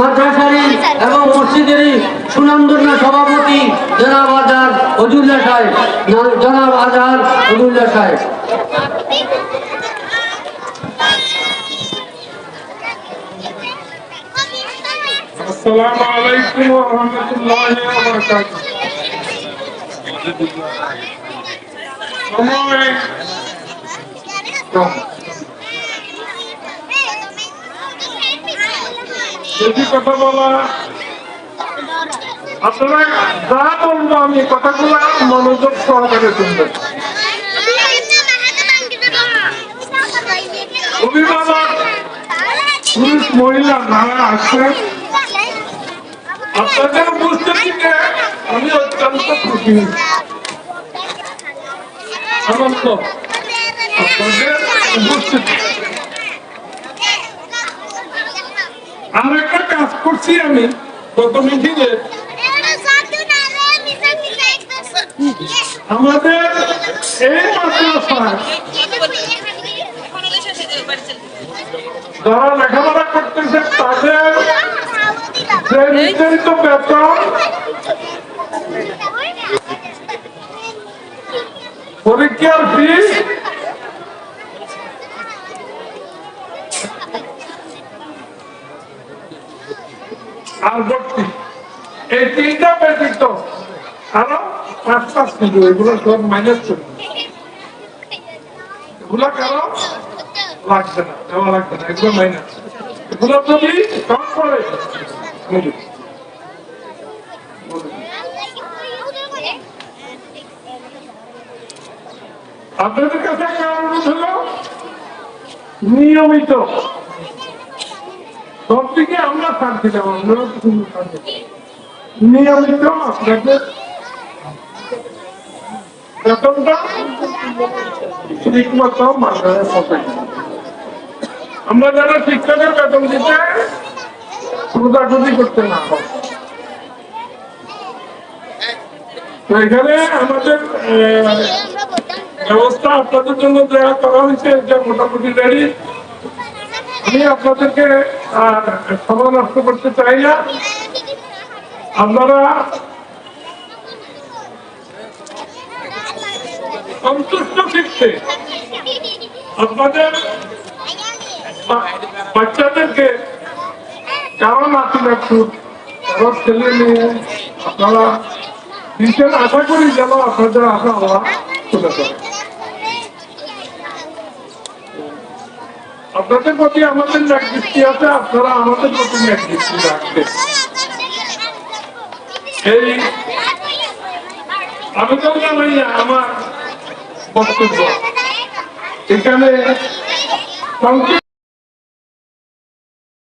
মাদ্রাসারই এবং মসজিদেরই সুনামধন্য সভাপতি জনাব আজাদ হজুল্লাহ সাহেব না- জনাব আজাদ হজুল্লাহ সাহেব السلام عليكم ورحمة الله وبركاته সময় কম। বেশি কথা বলা, আপনারা যা বলব আমি কথাগুলো মনোযোগ সহকারে শুনবেন। অভিভাবক, পুরুষ, মহিলা যারা আছে আপনাদের উপস্থিতিতে আমি অত্যন্ত খুশি। আনন্দ আপনাদের উপস্থিতি। আর একটা কাজ করছি আমি গত মিটিংয়ে আমাদের এই মাদ্রাসায় যারা লেখাপড়া করতেছে, তাদের যে নির্ধারিত বেতন পরীক্ষার ফি আর এই তিনটা ব্যতীত আরও পাঁচ পাঁচ ছিল, এগুলো সব মাইনাস ছিল। এগুলো কারও লাগবে না, দেওয়া লাগবে না, এগুলো মাইনাস এগুলো যদি কম করে আপনাদের কাছে একটা অনুরোধ হলো, নিয়মিত সব দিকে আমরা ছাড় দিলাম আপনারা তো কোনো ছাড় দিবেন না। নিয়মিত আপনাদের বেতনটা মতো আমরা যারা শিক্ষকের বেতন দিতে খোঁজাখুঁজি করতে না এখানে আমাদের ব্যবস্থা আপনাদের জন্য দেওয়া করা হয়েছে, এটা মোটামুটি রেডি আমি আপনাদেরকে সময় নষ্ট করতে চাই না। আপনারা সন্তুষ্ট চিত্তে আপনাদের বাচ্চাদেরকে কারও নাতি নাতু কারও ছেলে মেয়ে আপনারা দিচ্ছেন আশা করি যেন আপনাদের আশা আল্লাহ তুলে ধরে আপনাদের প্রতি আমাদের এক দৃষ্টি আছে, আপনারা আমাদের প্রতি এক দৃষ্টি রাখবেন। এই তো জানাই আমার বক্তব্য। এখানে